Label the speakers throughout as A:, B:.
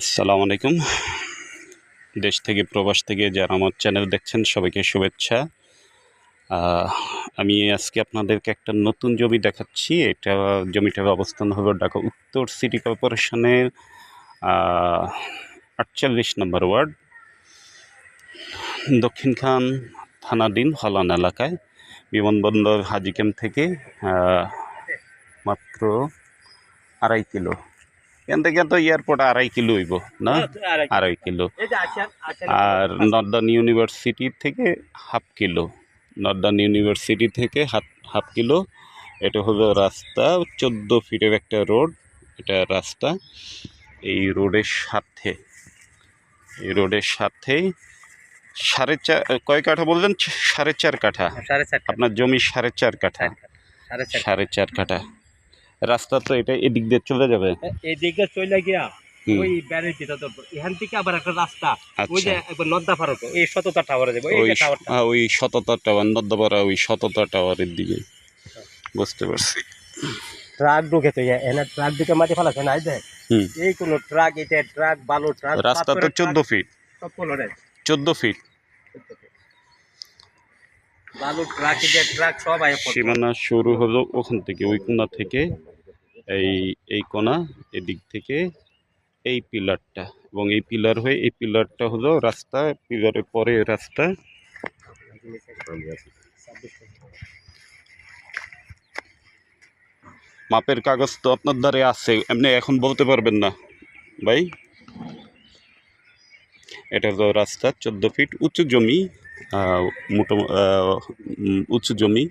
A: আসসালামু আলাইকুম। দেশ থেকে, প্রবাস থেকে যারা আমার চ্যানেল দেখছেন, সবাইকে শুভেচ্ছা। আমি আজকে আপনাদেরকে একটা নতুন জমি দেখাচ্ছি। এটা জমিটার অবস্থান হবে ঢাকা উত্তর সিটি কর্পোরেশনের আটচল্লিশ নম্বর ওয়ার্ড। দক্ষিণখান থানাধীন হলান এলাকায়। বিমানবন্দর হাজি ক্যাম্প থেকে মাত্র আড়াই কিলো। এখান থেকে তো এয়ারপোর্ট আড়াই কিলো হইব না? আড়াই কিলো। আর নর্দার্ন ইউনিভার্সিটি থেকে হাফ কিলো। নর্দার্ন ইউনিভার্সিটি থেকে হাফ হাফ কিলো। এটা হলো রাস্তা চোদ্দ ফিটের একটা রোড। এটা রাস্তা। এই রোডের সাথে এই রোডের সাথেই সাড়ে চার কয় কাঠা বললেন? সাড়ে চার কাঠা। আপনার জমি সাড়ে চার কাঠা।
B: সাড়ে
A: চার কাঠা। রাস্তা তো এটা এদিক দিয়ে চলে যাবে।
B: এই চলে গিয়া ওই ব্যারের দিতে তো এখান থেকে আবার একটা রাস্তা। ওই যে
A: আচ্ছা
B: একবার নদ্দা ফারক এই শততা টাওয়ারে যাব
A: ওই
B: টাওয়ারটা
A: হ্যাঁ, ওই শততা টাওয়ার নদ্দাপাড়া ওই শততা টাওয়ারের দিকে। বুঝতে পারছি।
B: ট্রাক ঢুকে তো এখানে ট্রাক ঢুকে মাটি ফেলাছে না এই দেখ এই কোন ট্রাক এটা ট্রাক বালু ট্রাক
A: রাস্তা তো চোদ্দ ফিট চোদ্দ ফিট
B: বালু ট্রাক এটা ট্রাক সব আয়
A: সীমানা শুরু হলো ওখান থেকে ওই কোণা থেকে। এই এই কোণা এদিক থেকে এই পিলারটা এবং এই পিলার হয়ে এই পিলারটা হলো রাস্তা, পিলারের পরে রাস্তা। মাপের কাগজ তো আপনার দ্বারে আছে, এমনি এখন বলতে পারবেন না, ভাই। এটা হলো রাস্তা, চোদ্দ ফিট উঁচু জমি। মোটো উঁচু জমি।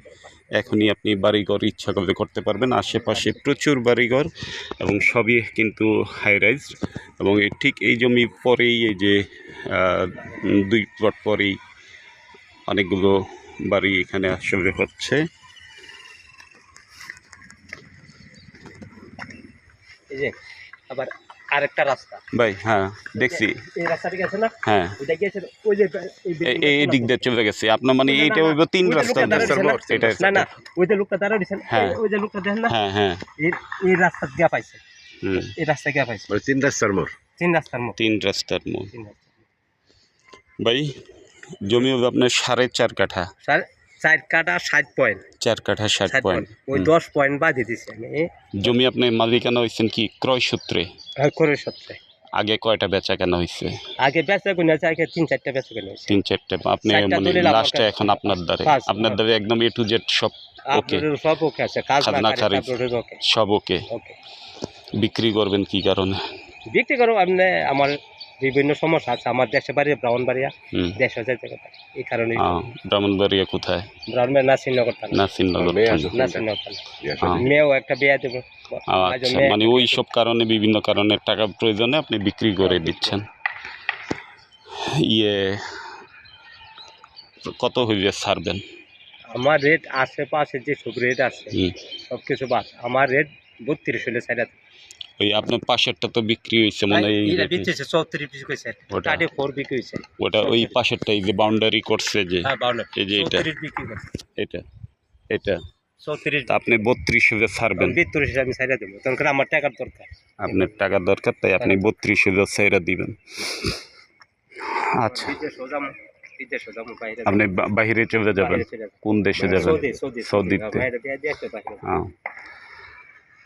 A: এখনই আপনি বাড়িঘর ইচ্ছা করলে করতে পারবেন। আশেপাশে প্রচুর বাড়িঘর এবং সবই কিন্তু হাই রাইজ এবং ঠিক এই জমি পরেই এই যে দুই প্লট পরেই অনেকগুলো বাড়ি এখানে আসলে হচ্ছে।
B: আবার আরেকটা রাস্তা।
A: ভাই হ্যাঁ দেখছি।
B: এই রাস্তাটা গেছে না?
A: হ্যাঁ।
B: ওইটা গেছে ওই যে এই
A: দিক দিয়ে চলে গেছে। আপনার মানে এইটা হইব তিন রাস্তা এটা
B: না না ওই যে লোকটা দাঁড়া দিয়েছেন
A: হ্যাঁ।
B: ওই যে লোকটা দেখেন না?
A: হ্যাঁ হ্যাঁ।
B: এই এই রাস্তা গিয়া পাইছে
A: হুম।
B: এই রাস্তা গিয়া পাইছে
C: ওই তিন রাস্তার মোড়।
B: তিন রাস্তার মতো
A: তিন রাস্তার মোড়।
B: রাস্তা।
A: ভাই জমি হবে আপনার সাড়ে চার কাঠা।
B: সাড়ে- চার কাটা ষাট পয়েন্ট।
A: চার কাঠা ষাট পয়েন্ট
B: ওই দশ পয়েন্ট বাদ দিতেছি আমি।
A: জমি আপনি মালিকানা হয়েছেন কি? ক্রয় সূত্রে?
B: আর করে সত্যি
A: আগে কয়টা বেচা কেনা হয়েছে?
B: আগে বেচা কিনে আছে আগে তিন চারটা বেচা কিনে আছে
A: তিন চারটে আপনি মানে
B: দলিল
A: লাস্টে এখন আপনার দ্বারে। আপনার
B: পাঁচ।
A: দ্বারে একদম এ টু জেড সব ওকে।
B: সব ওকে আছে। কাজ না
A: খাজনা
B: খারিজ
A: সব ওকে।
B: ওকে।
A: বিক্রি করবেন কি কারণে?
B: বিক্রি করো আপনি আমার বিভিন্ন সমস্যা আছে। আমার দেশে বাড়ি
A: ব্রাহ্মণবাড়িয়া।
B: দেশ দেশে এই কারণে
A: ব্রাহ্মণবাড়িয়া কোথায়?
B: ব্রাউন বাড়ি নাসিরনগর থানা।
A: নাসিরনগর।
B: নাসিরনগর থানা।
A: হ্যাঁ।
B: মেয়েও একটা বিয়ে দেবো।
A: আচ্ছা মানে ওই সব কারণে বিভিন্ন কারণে টাকা প্রয়োজনে আপনি বিক্রি করে দিচ্ছেন। ইয়ে কত হইবে ছাড়বেন
B: আমার রেট আশেপাশে যে সব রেট আছে সব কিছু বাদ। আমার রেট বত্রিশ হলে সাইড
A: ওই আপনার পাশেরটা তো বিক্রি হয়েছে মানে এই ওটা। ওই পাশেরটা এই যে বাউন্ডারি করছে যে
B: হ্যাঁ
A: এই যে এটা।
B: চৌত্রিশ বিক্রি করছে।
A: এটা এটা। আপনি বত্রিশ হাজার ছাড়বেন।
B: বিত্রিশ আমি সাইডে দেবো। তখন আমার টাকার দরকার।
A: আপনার টাকার দরকার তাই আপনি বত্রিশ হাজার ছাইরা দিবেন। আচ্ছা।
B: বাইরে
A: আপনি বাহিরে চলে যাবেন?
B: বাইরে
A: কোন দেশে যাবেন? সৌদিতে।
B: বাইরে বাইরে
A: হ্যাঁ।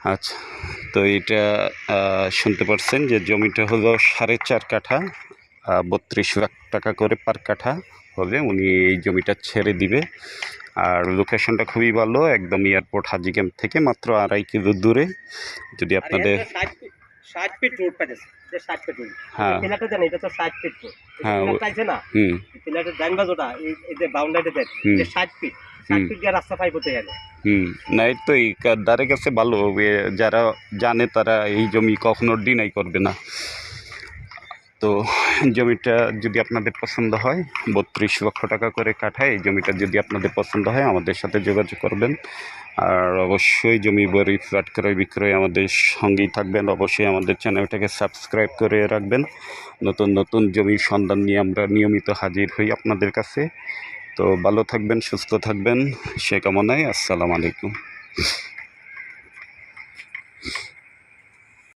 A: আচ্ছা তো এটা শুনতে পারছেন যে জমিটা হলো সাড়ে চার কাঠা বত্রিশ লাখ টাকা করে পার কাঠা হবে উনি এই জমিটা ছেড়ে দিবে। আর লোকেশনটা খুবই ভালো একদম এয়ারপোর্ট হাজি ক্যাম্প থেকে মাত্র আড়াই কিলো দূরে। যদি আপনাদের
B: ষাট ফিট রোড পাইছে ষাট ফিট রোড
A: হ্যাঁ।
B: পিলারটা জানি এটা তো ষাট ফিট রোড
A: হ্যাঁ,
B: পিলারটা আছে না?
A: হুম।
B: পিলারটা ডান বাজুটা এই এই যে বাউন্ডারিটা দেন ষাট ফিট। রাস্তা পাই করতে গেলে।
A: হুম না এই তো কাছে ভালো যারা জানে তারা এই জমি কখনো ডিনাই করবে না। তো জমিটা যদি আপনাদের পছন্দ হয় বত্রিশ লক্ষ টাকা করে কাঠায় এই জমিটা যদি আপনাদের পছন্দ হয় আমাদের সাথে যোগাযোগ করবেন। আর অবশ্যই জমি বাড়ি ফ্ল্যাট ক্রয় বিক্রয় আমাদের সঙ্গেই থাকবেন। অবশ্যই আমাদের চ্যানেলটাকে সাবস্ক্রাইব করে রাখবেন। নতুন নতুন জমির সন্ধান নিয়ে আমরা নিয়মিত হাজির হই আপনাদের কাছে। তো ভালো থাকবেন সুস্থ থাকবেন। সে কামনায় আসসালামু আলাইকুম।